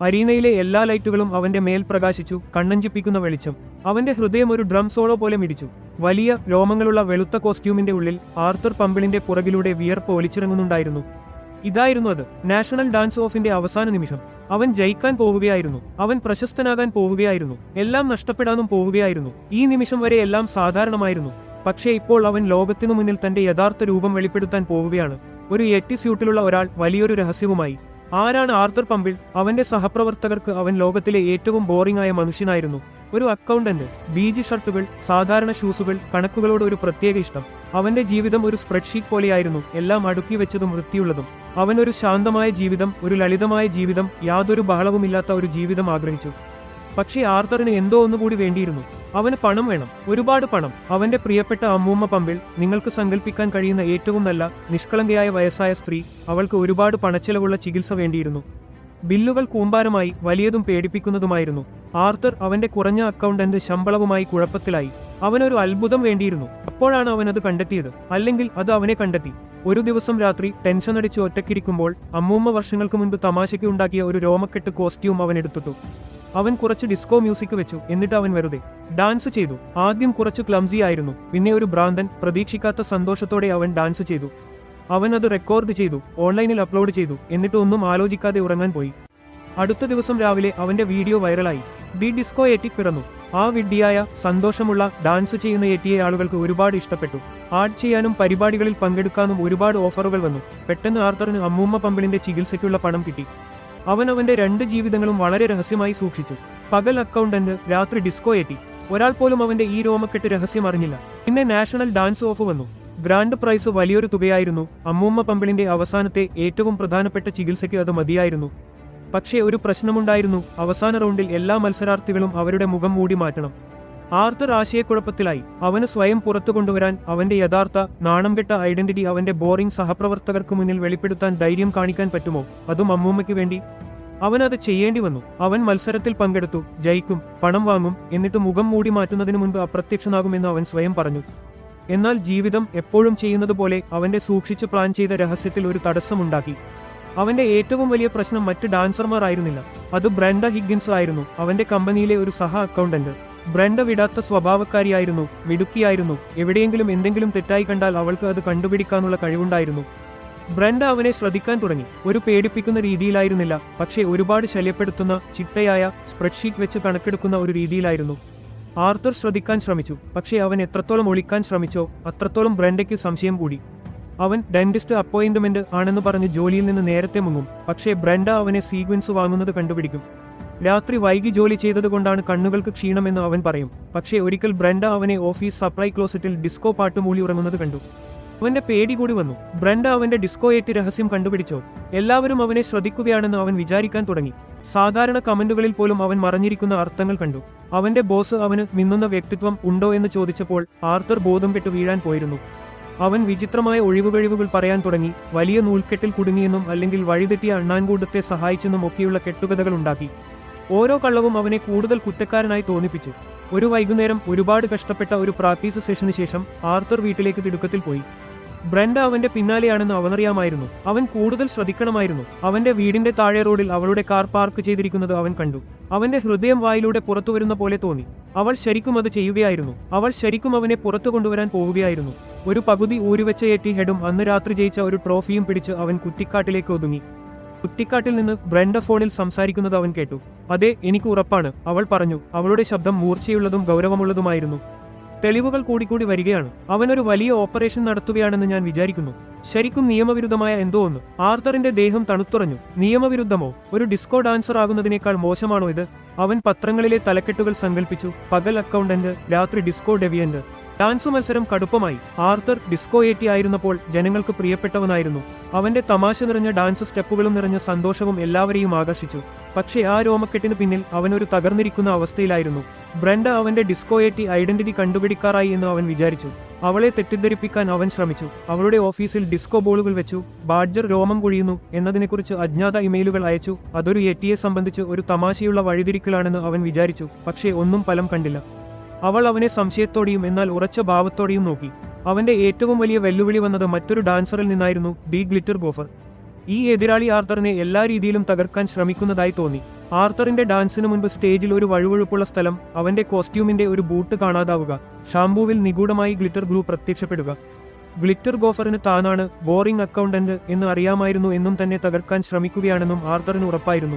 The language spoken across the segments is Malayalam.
അരീനയിലെ എല്ലാ ലൈറ്റുകളും അവന്റെ മേൽ പ്രകാശിച്ചു കണ്ണഞ്ചിപ്പിക്കുന്ന വെളിച്ചം. അവന്റെ ഹൃദയം ഒരു ഡ്രം സോളോ പോലെ മിടിച്ചു. വലിയ രോമങ്ങളുള്ള വെളുത്ത കോസ്റ്റ്യൂമിന്റെ ഉള്ളിൽ ആർത്തർ പമ്പിളിന്റെ പുറകിലൂടെ വിയർപ്പ് ഒലിച്ചിറങ്ങുന്നുണ്ടായിരുന്നു. ഇതായിരുന്നു അത് നാഷണൽ ഡാൻസ് ഓഫിന്റെ അവസാന നിമിഷം. അവൻ ജയിക്കാൻ പോവുകയായിരുന്നു. അവൻ പ്രശസ്തനാകാൻ പോവുകയായിരുന്നു. എല്ലാം നഷ്ടപ്പെടാനും പോവുകയായിരുന്നു. ഈ നിമിഷം വരെ എല്ലാം സാധാരണമായിരുന്നു. പക്ഷേ ഇപ്പോൾ അവൻ ലോകത്തിനു മുന്നിൽ തന്റെ യഥാർത്ഥ രൂപം വെളിപ്പെടുത്താൻ പോവുകയാണ്. ഒരു എട്ടി സ്യൂട്ടിലുള്ള ഒരാൾ വലിയൊരു രഹസ്യവുമായി. ആരാണ് ആർത്തർ പമ്പിൽ? അവന്റെ സഹപ്രവർത്തകർക്ക് അവൻ ലോകത്തിലെ ഏറ്റവും ബോറിംഗ് ആയ മനുഷ്യനായിരുന്നു. ഒരു അക്കൗണ്ടന്റ് ബീജി ഷർട്ടുകൾ സാധാരണ ഷൂസുകൾ കണക്കുകളോട് ഒരു പ്രത്യേക ഇഷ്ടം. അവന്റെ ജീവിതം ഒരു സ്പ്രെഡ്ഷീറ്റ് പോലെയായിരുന്നു എല്ലാം അടുക്കി വെച്ചതും വൃത്തിയുള്ളതും. അവൻ ഒരു ശാന്തമായ ജീവിതം ഒരു ലളിതമായ ജീവിതം യാതൊരു ബഹളവുമില്ലാത്ത ഒരു ജീവിതം ആഗ്രഹിച്ചു. പക്ഷേ ആർത്തറിന് എന്തോ ഒന്നുകൂടി വേണ്ടിയിരുന്നു. അവന് പണം വേണം ഒരുപാട് പണം. അവന്റെ പ്രിയപ്പെട്ട അമ്മൂമ്മ പമ്പിൽ നിങ്ങൾക്ക് സങ്കല്പിക്കാൻ കഴിയുന്ന ഏറ്റവും നല്ല നിഷ്കളങ്കയായ വയസ്സായ സ്ത്രീ അവൾക്ക് ഒരുപാട് പണച്ചെലവുള്ള ചികിത്സ വേണ്ടിയിരുന്നു. ബില്ലുകൾ കൂമ്പാരമായി വലിയതും പേടിപ്പിക്കുന്നതുമായിരുന്നു. ആർത്തർ അവന്റെ കുറഞ്ഞ അക്കൗണ്ടന്റ് ശമ്പളവുമായി കുഴപ്പത്തിലായി. അവനൊരു അത്ഭുതം വേണ്ടിയിരുന്നു. അപ്പോഴാണ് അവൻ അത് കണ്ടെത്തിയത്. അല്ലെങ്കിൽ അത് അവനെ കണ്ടെത്തി. ഒരു ദിവസം രാത്രി ടെൻഷൻ അടിച്ച് ഒറ്റക്കിരിക്കുമ്പോൾ അമ്മൂമ്മ വർഷങ്ങൾക്ക് മുൻപ് തമാശയ്ക്ക് ഉണ്ടാക്കിയ ഒരു രോമക്കെട്ട് കോസ്റ്റ്യൂം അവൻ എടുത്തിട്ടു. അവൻ കുറച്ച് ഡിസ്കോ മ്യൂസിക് വെച്ചു എന്നിട്ട് അവൻ വെറുതെ ഡാൻസ് ചെയ്തു. ആദ്യം കുറച്ച് ക്ലംസി ആയിരുന്നു. പിന്നെ ഒരു ഭ്രാന്തൻ പ്രതീക്ഷിക്കാത്ത സന്തോഷത്തോടെ അവൻ ഡാൻസ് ചെയ്തു. അവൻ അത് റെക്കോർഡ് ചെയ്തു ഓൺലൈനിൽ അപ്ലോഡ് ചെയ്തു എന്നിട്ട് ഒന്നും ആലോചിക്കാതെ ഉറങ്ങാൻ പോയി. അടുത്ത ദിവസം രാവിലെ അവന്റെ വീഡിയോ വൈറലായി ദി ഡിസ്കോ എറ്റി പിറന്നു. ആ വിഡ്ഢിയായ സന്തോഷമുള്ള ഡാൻസ് ചെയ്യുന്ന എറ്റിയെ ആളുകൾക്ക് ഒരുപാട് ഇഷ്ടപ്പെട്ടു. ആഡ് ചെയ്യാനും പരിപാടികളിൽ പങ്കെടുക്കാനും ഒരുപാട് ഓഫറുകൾ വന്നു. പെട്ടെന്ന് ആർത്തറിന് അമ്മൂമ്മ പമ്പിളിന്റെ ചികിത്സയ്ക്കുള്ള പണം കിട്ടി. അവൻ അവന്റെ രണ്ട് ജീവിതങ്ങളും വളരെ രഹസ്യമായി സൂക്ഷിച്ചു. പകൽ അക്കൗണ്ടന്റ് രാത്രി ഡിസ്കോ എത്തി ഒരാൾ പോലും അവന്റെ ഈ രോമക്കെട്ട് രഹസ്യം അറിഞ്ഞില്ല. പിന്നെ നാഷണൽ ഡാൻസ് ഓഫ് വന്നു. ഗ്രാൻഡ് പ്രൈസ് വലിയൊരു തുകയായിരുന്നു. അമ്മൂമ്മ പമ്പിളിന്റെ അവസാനത്തെ ഏറ്റവും പ്രധാനപ്പെട്ട ചികിത്സയ്ക്ക് അത് മതിയായിരുന്നു. പക്ഷേ ഒരു പ്രശ്നമുണ്ടായിരുന്നു. അവസാന റൗണ്ടിൽ എല്ലാ മത്സരാർത്ഥികളും അവരുടെ മുഖം മൂടി മാറ്റണം. ആർത്തർ ആശയക്കുഴപ്പത്തിലായി അവന് സ്വയം പുറത്തു കൊണ്ടുവരാൻ അവന്റെ യഥാർത്ഥ നാണം കെട്ട ഐഡന്റിറ്റി അവന്റെ ബോറിംഗ് സഹപ്രവർത്തകർക്ക് മുന്നിൽ വെളിപ്പെടുത്താൻ ധൈര്യം കാണിക്കാൻ പറ്റുമോ? അതും അമ്മൂമ്മയ്ക്ക് വേണ്ടി. അവൻ അത് ചെയ്യേണ്ടി വന്നു. അവൻ മത്സരത്തിൽ പങ്കെടുത്തു. ജയിക്കും പണം വാങ്ങും എന്നിട്ട് മുഖം മൂടി മാറ്റുന്നതിന് മുൻപ് അപ്രത്യക്ഷനാകുമെന്ന് അവൻ സ്വയം പറഞ്ഞു. എന്നാൽ ജീവിതം എപ്പോഴും ചെയ്യുന്നത് പോലെ അവന്റെ സൂക്ഷിച്ച് പ്ലാൻ ചെയ്ത രഹസ്യത്തിൽ ഒരു തടസ്സമുണ്ടാക്കി. അവന്റെ ഏറ്റവും വലിയ പ്രശ്നം മറ്റ് ഡാൻസർമാർ ആയിരുന്നില്ല. അത് ബ്രാൻഡ ഹിഗ്ഗിൻസ് ആയിരുന്നു. അവന്റെ കമ്പനിയിലെ ഒരു സഹ അക്കൗണ്ടന്റ് ബ്രണ്ട വിടാത്ത സ്വഭാവക്കാരിയായിരുന്നു മിടുക്കിയായിരുന്നു. എവിടെയെങ്കിലും എന്തെങ്കിലും തെറ്റായി കണ്ടാൽ അവൾക്ക് അത് കണ്ടുപിടിക്കാനുള്ള കഴിവുണ്ടായിരുന്നു. ബ്രണ്ട അവനെ ശ്രദ്ധിക്കാൻ തുടങ്ങി. ഒരു പേടിപ്പിക്കുന്ന രീതിയിലായിരുന്നില്ല പക്ഷേ ഒരുപാട് ശല്യപ്പെടുത്തുന്ന ചിട്ടയായ സ്പ്രെഡ്ഷീറ്റ് വെച്ച് കണക്കെടുക്കുന്ന ഒരു രീതിയിലായിരുന്നു. ആർത്തർ ശ്രദ്ധിക്കാൻ ശ്രമിച്ചു പക്ഷേ അവൻ എത്രത്തോളം ഒളിക്കാൻ ശ്രമിച്ചോ അത്രത്തോളം ബ്രണ്ടയ്ക്ക് സംശയം കൂടി. അവൻ ഡെന്റിസ്റ്റ് അപ്പോയിന്റ്മെന്റ് ആണെന്ന് പറഞ്ഞ് ജോലിയിൽ നിന്ന് നേരത്തെ മുങ്ങും പക്ഷേ ബ്രണ്ട അവനെ സീക്വൻസ് വാങ്ങുന്നത് കണ്ടുപിടിക്കും. രാത്രി വൈകി ജോലി ചെയ്തതുകൊണ്ടാണ് കണ്ണുകൾക്ക് ക്ഷീണമെന്ന് അവൻ പറയും. പക്ഷേ ഒരിക്കൽ ബ്രണ്ട അവനെ ഓഫീസ് സപ്ലൈ ക്ലോസറ്റിൽ ഡിസ്കോ പാട്ടുമൂളി ഉറങ്ങുന്നത് കണ്ടു. അവന്റെ പേടി കൂടി വന്നു. ബ്രണ്ട അവന്റെ ഡിസ്കോ ഏറ്റ് രഹസ്യം കണ്ടുപിടിച്ചോ? എല്ലാവരും അവനെ ശ്രദ്ധിക്കുകയാണെന്ന് അവൻ വിചാരിക്കാൻ തുടങ്ങി. സാധാരണ കമന്റുകളിൽ പോലും അവൻ മറഞ്ഞിരിക്കുന്ന അർത്ഥങ്ങൾ കണ്ടു. അവന്റെ ബോസ് അവന് മിന്നുന്ന വ്യക്തിത്വം ഉണ്ടോ എന്ന് ചോദിച്ചപ്പോൾ ആർത്തർ ബോധം കെട്ട് വീഴാൻ പോയിരുന്നു. അവൻ വിചിത്രമായ ഒഴിവുകഴിവുകൾ പറയാൻ തുടങ്ങി. വലിയ നൂൽക്കെട്ടിൽ കുടുങ്ങിയെന്നും അല്ലെങ്കിൽ വഴിതെറ്റിയ അണ്ണാൻകൂട്ടത്തെ സഹായിച്ചെന്നും ഒക്കെയുള്ള കെട്ടുകഥകൾ ഉണ്ടാക്കി. ഓരോ കള്ളവും അവനെ കൂടുതൽ കുറ്റക്കാരനായി തോന്നിപ്പിച്ചു. ഒരു വൈകുന്നേരം ഒരുപാട് കഷ്ടപ്പെട്ട ഒരു പ്രാക്ടീസ് സെഷന് ശേഷം ആർത്തർ വീട്ടിലേക്ക് തിടുക്കത്തിൽ പോയി. ബ്രൻഡ അവന്റെ പിന്നാലെയാണെന്ന് അവനറിയാമായിരുന്നു. അവൻ കൂടുതൽ ശ്രദ്ധിക്കണമായിരുന്നു. അവന്റെ വീടിന്റെ താഴെ റോഡിൽ അവളുടെ കാർ പാർക്ക് ചെയ്തിരിക്കുന്നത് അവൻ കണ്ടു. അവന്റെ ഹൃദയം വായിലൂടെ പുറത്തു വരുന്ന പോലെ തോന്നി. അവൾ ശരിക്കും അത് ചെയ്യുകയായിരുന്നു. അവൾ ശരിക്കും അവനെ പുറത്തു കൊണ്ടുവരാൻ പോവുകയായിരുന്നു. ഒരു പകുതി ഊരുവെച്ച എറ്റി ഹെഡും അന്ന് രാത്രി ജയിച്ച ഒരു ട്രോഫിയും പിടിച്ച് അവൻ കുറ്റിക്കാട്ടിലേക്ക് ഒതുങ്ങി. കുറ്റിക്കാട്ടിൽ നിന്ന് ബ്രെൻഡ ഫോണിൽ സംസാരിക്കുന്നത് അവൻ കേട്ടു. അതെ എനിക്ക് ഉറപ്പാണ് അവൾ പറഞ്ഞു. അവളുടെ ശബ്ദം മൂർച്ചയുള്ളതും ഗൗരവമുള്ളതുമായിരുന്നു. തെളിവുകൾ കൂടിക്കൂടി വരികയാണ്. അവനൊരു വലിയ ഓപ്പറേഷൻ നടത്തുകയാണെന്ന് ഞാൻ വിചാരിക്കുന്നു. ശരിക്കും നിയമവിരുദ്ധമായ എന്തോ ഒന്ന്. ആർത്തറിന്റെ ദേഹം തണുത്തുറഞ്ഞു. നിയമവിരുദ്ധമോ? ഒരു ഡിസ്കോ ഡാൻസർ ആകുന്നതിനേക്കാൾ മോശമാണോ ഇത്? അവൻ പത്രങ്ങളിലെ തലക്കെട്ടുകൾ സങ്കല്പിച്ചു പകൽ അക്കൗണ്ടന്റ് രാത്രി ഡിസ്കോ ഡെവിയന്റ് ഡാൻസ് മത്സരം കടുപ്പമായി. ആർത്തർ ഡിസ്കോ ഏറ്റി ആയിരുന്നപ്പോൾ ജനങ്ങൾക്ക് പ്രിയപ്പെട്ടവനായിരുന്നു. അവന്റെ തമാശ നിറഞ്ഞ ഡാൻസ് സ്റ്റെപ്പുകളും നിറഞ്ഞ സന്തോഷവും എല്ലാവരെയും ആകർഷിച്ചു. പക്ഷേ ആ രോമക്കെട്ടിന് പിന്നിൽ അവനൊരു തകർന്നിരിക്കുന്ന അവസ്ഥയിലായിരുന്നു. ബ്രണ്ട അവന്റെ ഡിസ്കോ ഏറ്റി ഐഡന്റിറ്റി കണ്ടുപിടിക്കാറായി എന്ന് അവൻ വിചാരിച്ചു. അവളെ തെറ്റിദ്ധരിപ്പിക്കാൻ അവൻ ശ്രമിച്ചു. അവളുടെ ഓഫീസിൽ ഡിസ്കോ ബോളുകൾ വെച്ചു. ബാഡ്ജർ രോമം കൊഴിയുന്നു എന്നതിനെക്കുറിച്ച് അജ്ഞാത ഇമെയിലുകൾ അയച്ചു. അതൊരു എറ്റിയെ സംബന്ധിച്ച് ഒരു തമാശയുള്ള വഴിതിരിക്കലാണെന്ന് അവൻ വിചാരിച്ചു. പക്ഷേ ഒന്നും ഫലം കണ്ടില്ല. അവൾ അവനെ സംശയത്തോടെയും എന്നാൽ ഉറച്ച ഭാവത്തോടെയും നോക്കി. അവന്റെ ഏറ്റവും വലിയ വെല്ലുവിളി വന്നത് മറ്റൊരു ഡാൻസറിൽ നിന്നായിരുന്നു ബി ഗ്ലിറ്റർ ഗോഫർ. ഈ എതിരാളി ആർത്തറിനെ എല്ലാ രീതിയിലും തകർക്കാൻ ശ്രമിക്കുന്നതായി തോന്നി. ആർത്തറിന്റെ ഡാൻസിന് മുൻപ് സ്റ്റേജിൽ ഒരു വഴുവഴുപ്പുള്ള സ്ഥലം അവന്റെ കോസ്റ്റ്യൂമിന്റെ ഒരു ബൂട്ട് കാണാതാവുക ഷാംപൂവിൽ നിഗൂഢമായി ഗ്ലിറ്റർ ഗ്ലൂ പ്രത്യക്ഷപ്പെടുക. ഗ്ലിറ്റർ ഗോഫറിന് താനാണ് ബോറിംഗ് അക്കൗണ്ടന്റ് എന്ന് അറിയാമായിരുന്നു എന്നും തന്നെ തകർക്കാൻ ശ്രമിക്കുകയാണെന്നും ആർത്തറിന് ഉറപ്പായിരുന്നു.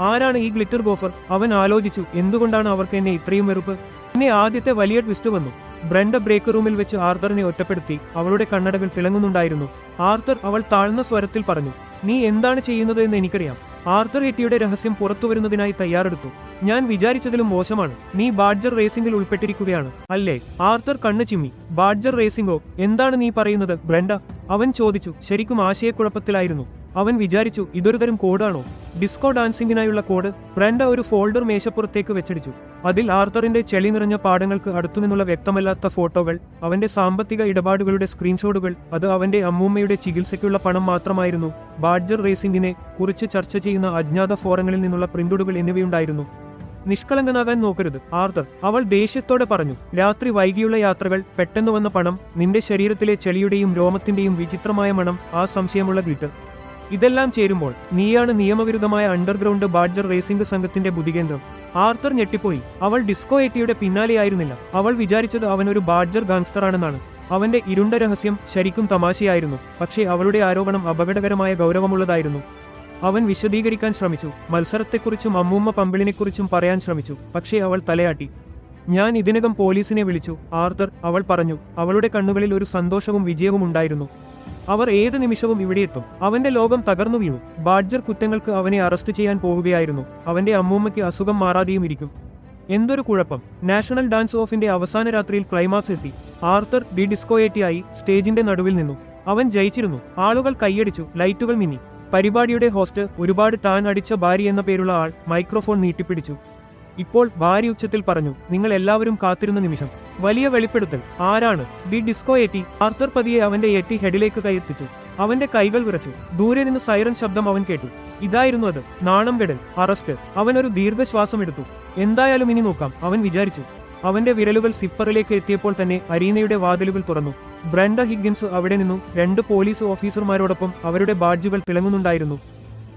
ആരാണ് ഈ ഗ്ലിറ്റർ ഗോഫർ? അവൻ ആലോചിച്ചു എന്തുകൊണ്ടാണ് അവർക്ക് എന്നെ ഇത്രയും വെറുപ്പ്? പിന്നെ ആദ്യത്തെ വലിയ ട്വിസ്റ്റ് വന്നു. ബ്രണ്ട ബ്രേക്ക് റൂമിൽ വെച്ച് ആർത്തറിനെ ഒറ്റപ്പെടുത്തി അവളുടെ കണ്ണടകൾ തിളങ്ങുന്നുണ്ടായിരുന്നു. ആർത്തർ അവൾ താഴ്ന്ന സ്വരത്തിൽ പറഞ്ഞു നീ എന്താണ് ചെയ്യുന്നത് എന്ന് എനിക്കറിയാം. ആർത്തർ എറ്റിയുടെ രഹസ്യം പുറത്തുവരുന്നതിനായി തയ്യാറെടുത്തു. ഞാൻ വിചാരിച്ചതിലും മോശമാണ്. നീ ബാഡ്ജർ റേസിംഗിൽ ഉൾപ്പെട്ടിരിക്കുകയാണ് അല്ലേ ആർത്തർ കണ്ണു ചിമ്മി ബാഡ്ജർ റേസിംഗോ എന്താണ് നീ പറയുന്നത് ബ്രണ്ട അവൻ ചോദിച്ചു ശരിക്കും ആശയക്കുഴപ്പത്തിലായിരുന്നു. അവൻ വിചാരിച്ചു ഇതൊരു തരം കോഡാണോ. ഡിസ്കോ ഡാൻസിംഗിനായുള്ള കോഡ് ബ്രാൻഡ ഒരു ഫോൾഡർ മേശപ്പുറത്തേക്ക് വെച്ചടിച്ചു. അതിൽ ആർത്തറിന്റെ ചെളി നിറഞ്ഞ പാടങ്ങൾക്ക് അടുത്തുനിന്നുള്ള വ്യക്തമല്ലാത്ത ഫോട്ടോകൾ അവന്റെ സാമ്പത്തിക ഇടപാടുകളുടെ സ്ക്രീൻഷോട്ടുകൾ അത് അവന്റെ അമ്മൂമ്മയുടെ ചികിത്സയ്ക്കുള്ള പണം മാത്രമായിരുന്നു. ബാഡ്ജർ റേസിംഗിനെ കുറിച്ച് ചർച്ച ചെയ്യുന്ന അജ്ഞാത ഫോറങ്ങളിൽ നിന്നുള്ള പ്രിന്റുകൾ എന്നിവയുണ്ടായിരുന്നു. നിഷ്കളങ്കനാകാൻ നോക്കരുത് ആർത്തർ. അവൾ ദേഷ്യത്തോടെ പറഞ്ഞു രാത്രി വൈകിയുള്ള യാത്രകൾ പെട്ടെന്ന് വന്ന പണം നിന്റെ ശരീരത്തിലെ ചെളിയുടെയും രോമത്തിന്റെയും വിചിത്രമായ മണം ആ സംശയമുള്ള ഗ്ലിറ്റർ ഇതെല്ലാം ചേരുമ്പോൾ നീയാണ് നിയമവിരുദ്ധമായ അണ്ടർഗ്രൗണ്ട് ബാഡ്ജർ റേസിംഗ് സംഘത്തിന്റെ ബുദ്ധികേന്ദ്രം. ആർത്തർ ഞെട്ടിപ്പോയി. അവൾ ഡിസ്കോ എറ്റിയുടെ പിന്നാലെയായിരുന്നില്ല. അവൾ വിചാരിച്ചത് അവനൊരു ബാഡ്ജർ ഗാങ്സ്റ്ററാണെന്നാണ്. അവന്റെ ഇരുണ്ട രഹസ്യം ശരിക്കും തമാശയായിരുന്നു. പക്ഷേ അവളുടെ ആരോപണം അപകടകരമായ ഗൗരവമുള്ളതായിരുന്നു. അവൻ വിശദീകരിക്കാൻ ശ്രമിച്ചു. മത്സരത്തെക്കുറിച്ചും അമ്മൂമ്മ പമ്പിളിനെക്കുറിച്ചും പറയാൻ ശ്രമിച്ചു. പക്ഷേ അവൾ തലയാട്ടി. ഞാൻ ഇതിനകം പോലീസിനെ വിളിച്ചു. ആർത്തർ അവൾ പറഞ്ഞു. അവളുടെ കണ്ണുകളിൽ ഒരു സന്തോഷവും വിജയവും ഉണ്ടായിരുന്നു. അവർ ഏത് നിമിഷവും ഇവിടെയെത്തും അവന്റെ ലോകം തകർന്നു വീണു. ബാഡ്ജർ കുറ്റങ്ങൾക്ക് അവനെ അറസ്റ്റ് ചെയ്യാൻ പോവുകയായിരുന്നു. അവന്റെ അമ്മൂമ്മയ്ക്ക് അസുഖം മാറാതെയും ഇരിക്കും. എന്തൊരു കുഴപ്പം. നാഷണൽ ഡാൻസ് ഓഫിന്റെ അവസാന രാത്രിയിൽ ക്ലൈമാക്സ് എത്തി. ആർത്തർ ദി ഡിസ്കോയേറ്റിയായി സ്റ്റേജിന്റെ നടുവിൽ നിന്നു. അവൻ ജയിച്ചിരുന്നു. ആളുകൾ കൈയടിച്ചു. ലൈറ്റുകൾ മിന്നി. പരിപാടിയുടെ ഹോസ്റ്റ് ഒരുപാട് താൻ അടിച്ച ഭാര്യ എന്ന പേരുള്ള ആൾ മൈക്രോഫോൺ നീട്ടിപ്പിടിച്ചു. ഇപ്പോൾ ഭാര്യ ഉച്ചത്തിൽ പറഞ്ഞു നിങ്ങൾ എല്ലാവരും കാത്തിരുന്ന നിമിഷം. വലിയ വെളിപ്പെടുത്തൽ. ആരാണ്? ദി ഡിസ്കോ എറ്റി ആർത്തർ പതിയെ അവന്റെ എറ്റി ഹെഡിലേക്ക് കൈയെത്തിച്ചു. അവന്റെ കൈകൾ വിറച്ചു. ദൂരെ നിന്ന് സൈറൻ ശബ്ദം അവൻ കേട്ടു. ഇതായിരുന്നു അത്. നാണം കെടൽ. അറസ്റ്റ്. അവൻ ഒരു ദീർഘശ്വാസം എടുത്തു. എന്തായാലും ഇനി നോക്കാം. അവൻ വിചാരിച്ചു. അവന്റെ വിരലുകൾ സിപ്പറിലേക്ക് എത്തിയപ്പോൾ തന്നെ അരീനയുടെ വാതിലുകൾ തുറന്നു. ബ്രണ്ട ഹിഗ്ഗിൻസ് അവിടെ നിന്നു. രണ്ട് പോലീസ് ഓഫീസർമാരോടൊപ്പം അവരുടെ ബാഡ്ജുകൾ തിളങ്ങുന്നുണ്ടായിരുന്നു.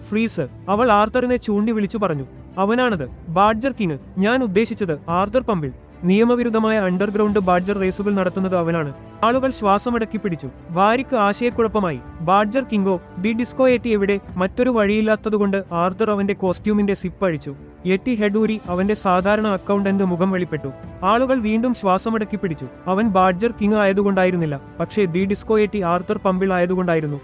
ഫ്രീസ് അവൾ ആർത്തറിനെ ചൂണ്ടി വിളിച്ചു പറഞ്ഞു. അവനാണത്. ബാഡ്ജർ കിങ് ഞാൻ ഉദ്ദേശിച്ചത് ആർത്തർ പമ്പിൽ. നിയമവിരുദ്ധമായ അണ്ടർഗ്രൗണ്ട് ബാഡ്ജർ റേസുകൾ നടത്തുന്നത് അവനാണ്. ആളുകൾ ശ്വാസമടക്കി പിടിച്ചു. വാരിക്ക് ആശയക്കുഴപ്പമായി. ബാഡ്ജർ കിങ്കോ ദി ഡിസ്കോ എറ്റി എവിടെ? മറ്റൊരു വഴിയില്ലാത്തതുകൊണ്ട് ആർത്തർ അവന്റെ കോസ്റ്റ്യൂമിന്റെ സിപ്പ് അഴിച്ചു. എറ്റി ഹെഡൂരി അവന്റെ സാധാരണ അക്കൗണ്ടന്റ് മുഖം വെളിപ്പെട്ടു. ആളുകൾ വീണ്ടും ശ്വാസമടക്കി പിടിച്ചു. അവൻ ബാഡ്ജർ കിങ് ആയതുകൊണ്ടായിരുന്നില്ല. പക്ഷേ the Disco Eddie Arthur Pumble ആയതുകൊണ്ടായിരുന്നു.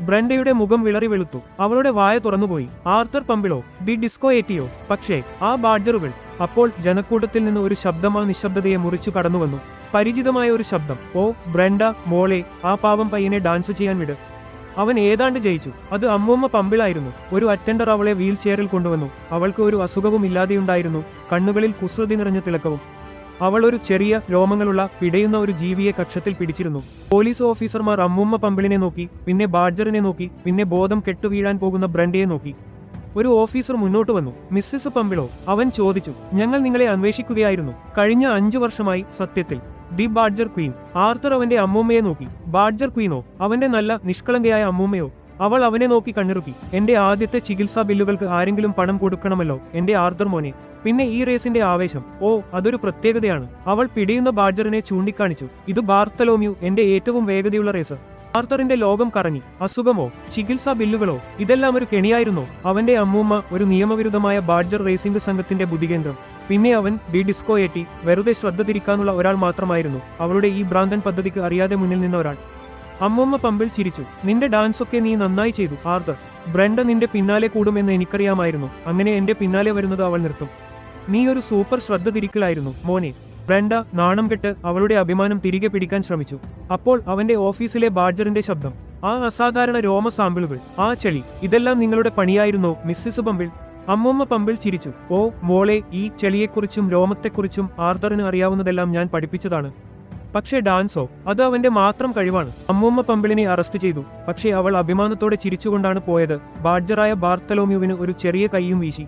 ബ്രണ്ടയുടെ മുഖം വിളറി വെളുത്തു. അവളുടെ വായ തുറന്നുപോയി. ആർത്തർ പമ്പിളോ ദി ഡിസ്കോ എറ്റിയോ പക്ഷേ ആ ബാഡ്ജറുകൾ അപ്പോൾ ജനക്കൂട്ടത്തിൽ നിന്ന് ഒരു ശബ്ദം ആ നിശബ്ദതയെ മുറിച്ചു കടന്നുവന്നു പരിചിതമായ ഒരു ശബ്ദം. ഓ ബ്രണ്ട മോളെ ആ പാവം പയ്യനെ ഡാൻസ് ചെയ്യാൻ വിട്. അവൻ ഏതാണ്ട് ജയിച്ചു. അത് അമ്മൂമ്മ പമ്പിളായിരുന്നു. ഒരു അറ്റൻഡർ അവളെ വീൽ ചെയറിൽ കൊണ്ടുവന്നു. അവൾക്ക് ഒരു അസുഖവും ഇല്ലാതെയുണ്ടായിരുന്നു കണ്ണുകളിൽ കുസൃതി നിറഞ്ഞ തിളക്കവും. അവൾ ഒരു ചെറിയ രോമങ്ങളുള്ള പിടയുന്ന ഒരു ജീവിയെ കക്ഷത്തിൽ പിടിച്ചിരുന്നു. പോലീസ് ഓഫീസർമാർ അമ്മൂമ്മ പമ്പിളിനെ നോക്കി പിന്നെ ബാഡ്ജറിനെ നോക്കി പിന്നെ ബോധം കെട്ടുവീഴാൻ പോകുന്ന ബ്രണ്ടയെ നോക്കി. ഒരു ഓഫീസർ മുന്നോട്ട് വന്നു. മിസ്സിസ് പമ്പിളോ അവൻ ചോദിച്ചു ഞങ്ങൾ നിങ്ങളെ അന്വേഷിക്കുകയായിരുന്നു. കഴിഞ്ഞ അഞ്ചു വർഷമായി സത്യത്തിൽ. The badger Queen. ആർത്തർ അവന്റെ അമ്മൂമ്മയെ നോക്കി. ബാഡ്ജർ ക്വീനോ അവന്റെ നല്ല നിഷ്കളങ്കയായ അമ്മൂമ്മയോ അവൾ അവനെ നോക്കി കണ്ണിറുക്കി. എന്റെ ആദ്യത്തെ ചികിത്സാ ബില്ലുകൾക്ക് ആരെങ്കിലും പണം കൊടുക്കണമല്ലോ എന്റെ ആർദർ മോനെ. പിന്നെ ഈ റേസിന്റെ ആവേശം. ഓ അതൊരു പ്രത്യേകതയാണ്. അവൾ പിടിയുന്ന ബാഡ്ജറിനെ ചൂണ്ടിക്കാണിച്ചു. ഇത് ബാർത്തലോമ്യു എന്റെ ഏറ്റവും വേഗതയുള്ള റേസ്. ആർത്തറിന്റെ ലോകം കറങ്ങി. അസുഖമോ ചികിത്സാ ബില്ലുകളോ ഇതെല്ലാം ഒരു കെണിയായിരുന്നോ? അവന്റെ അമ്മൂമ്മ ഒരു നിയമവിരുദ്ധമായ ബാഡ്ജർ റേസിംഗ് സംഘത്തിന്റെ ബുദ്ധികേന്ദ്രം. പിന്നെ അവൻ ബി ഡിസ്കോ ഏറ്റി വെറുതെ ശ്രദ്ധ തിരിക്കാനുള്ള ഒരാൾ മാത്രമായിരുന്നു. അവളുടെ ഈ ഭ്രാന്തൻ പദ്ധതിക്ക് അറിയാതെ മുന്നിൽ നിന്ന ഒരാൾ. അമ്മൂമ്മ പമ്പിൽ ചിരിച്ചു. നിന്റെ ഡാൻസ് ഒക്കെ നീ നന്നായി ചെയ്തു ആർത്തർ ബ്രണ്ട നിന്റെ പിന്നാലെ കൂടുമെന്ന് എനിക്കറിയാമായിരുന്നു. അങ്ങനെ എന്റെ പിന്നാലെ വരുന്നത് അവൾ നിർത്തും. നീ ഒരു സൂപ്പർ ശ്രദ്ധ തിരിക്കലായിരുന്നു മോനെ. ബ്രണ്ട നാണം കെട്ട് അവളുടെ അഭിമാനം തിരികെ പിടിക്കാൻ ശ്രമിച്ചു. അപ്പോൾ അവന്റെ ഓഫീസിലെ ബാഡ്ജറിന്റെ ശബ്ദം ആ അസാധാരണ രോമ സാമ്പിളുകൾ ആ ചെളി ഇതെല്ലാം നിങ്ങളുടെ പണിയായിരുന്നോ മിസ്സിസ് പമ്പിൾ അമ്മൂമ്മ പമ്പിൽ ചിരിച്ചു. ഓ മോളെ ഈ ചെളിയെക്കുറിച്ചും രോമത്തെക്കുറിച്ചും ആർദറിന് അറിയാവുന്നതെല്ലാം ഞാൻ പഠിപ്പിച്ചതാണ്. പക്ഷേ ഡാൻസോ അത് അവന്റെ മാത്രം കഴിവാണ്. അമ്മൂമ്മ പമ്പിളിനെ അറസ്റ്റ് ചെയ്തു. പക്ഷേ അവൾ അഭിമാനത്തോടെ ചിരിച്ചുകൊണ്ടാണ് പോയത്. ബാഡ്ജറായ ബാർത്തലോമ്യുവിന് ഒരു ചെറിയ കൈയും വീശി.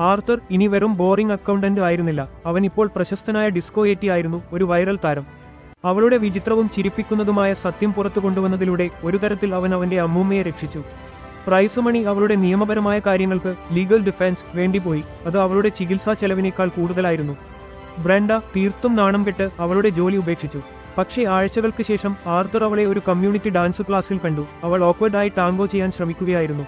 ആർത്തർ ഇനി വെറും ബോറിംഗ് അക്കൗണ്ടന്റ് ആയിരുന്നില്ല. അവൻ ഇപ്പോൾ പ്രശസ്തനായ ഡിസ്കോ ഏറ്റി ആയിരുന്നു ഒരു വൈറൽ താരം. അവളുടെ വിചിത്രവും ചിരിപ്പിക്കുന്നതുമായ സത്യം പുറത്തു കൊണ്ടുവന്നതിലൂടെ ഒരു തരത്തിൽ അവൻ അവന്റെ അമ്മൂമ്മയെ രക്ഷിച്ചു. പ്രൈസ് മണി അവളുടെ നിയമപരമായ കാര്യങ്ങൾക്ക് ലീഗൽ ഡിഫൻസ് വേണ്ടിപ്പോയി അത് അവളുടെ ചികിത്സാ ചെലവിനേക്കാൾ കൂടുതലായിരുന്നു. ബ്രണ്ട തീർത്തും നാണം കെട്ട് അവളുടെ ജോലി ഉപേക്ഷിച്ചു. പക്ഷേ ആഴ്ചകൾക്ക് ശേഷം ആർത്തർ അവളെ ഒരു കമ്മ്യൂണിറ്റി ഡാൻസ് ക്ലാസ്സിൽ കണ്ടു. അവൾ ഓക്വേർഡായി ടാങ്കോ ചെയ്യാൻ ശ്രമിക്കുകയായിരുന്നു.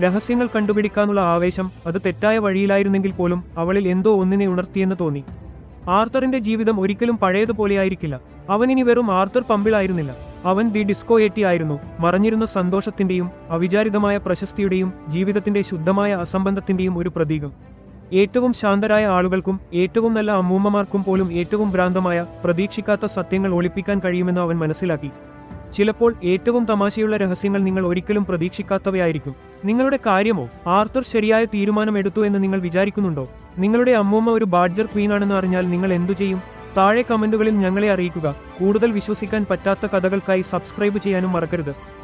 രഹസ്യങ്ങൾ കണ്ടുപിടിക്കാനുള്ള ആവേശം അത് തെറ്റായ വഴിയിലായിരുന്നെങ്കിൽ പോലും അവളിൽ എന്തോ ഒന്നിനെ ഉണർത്തിയെന്ന് തോന്നി. ആർത്തറിന്റെ ജീവിതം ഒരിക്കലും പഴയതുപോലെയായിരിക്കില്ല അവനിനി വെറും ആർത്തർ പമ്പിളായിരുന്നില്ല അവൻ ദി ഡിസ്കോ എറ്റി ആയിരുന്നു. മറഞ്ഞിരുന്ന സന്തോഷത്തിന്റെയും അവിചാരിതമായ പ്രശസ്തിയുടെയും ജീവിതത്തിന്റെ ശുദ്ധമായ അസംബന്ധത്തിന്റെയും ഒരു പ്രതീകം. ഏറ്റവും ശാന്തരായ ആളുകൾക്കും ഏറ്റവും നല്ല അമ്മൂമ്മമാർക്കും പോലും ഏറ്റവും ഭ്രാന്തമായ പ്രതീക്ഷിക്കാത്ത സത്യങ്ങൾ ഒളിപ്പിക്കാൻ കഴിയുമെന്ന് അവൻ മനസ്സിലാക്കി. ചിലപ്പോൾ ഏറ്റവും തമാശയുള്ള രഹസ്യങ്ങൾ നിങ്ങൾ ഒരിക്കലും പ്രതീക്ഷിക്കാത്തവയായിരിക്കും. നിങ്ങളുടെ കാര്യമോ? ആർത്തർ ശരിയായ തീരുമാനമെടുത്തു എന്ന് നിങ്ങൾ വിചാരിക്കുന്നുണ്ടോ? നിങ്ങളുടെ അമ്മൂമ്മ ഒരു ബാഡ്ജർ ക്വീൻ ആണെന്ന് അറിഞ്ഞാൽ നിങ്ങൾ എന്തു ചെയ്യും? താഴെ കമന്റുകളിൽ ഞങ്ങളെ അറിയിക്കുക. കൂടുതൽ വിശ്വസിക്കാൻ പറ്റാത്ത കഥകൾക്കായി സബ്സ്ക്രൈബ് ചെയ്യാനും മറക്കരുത്.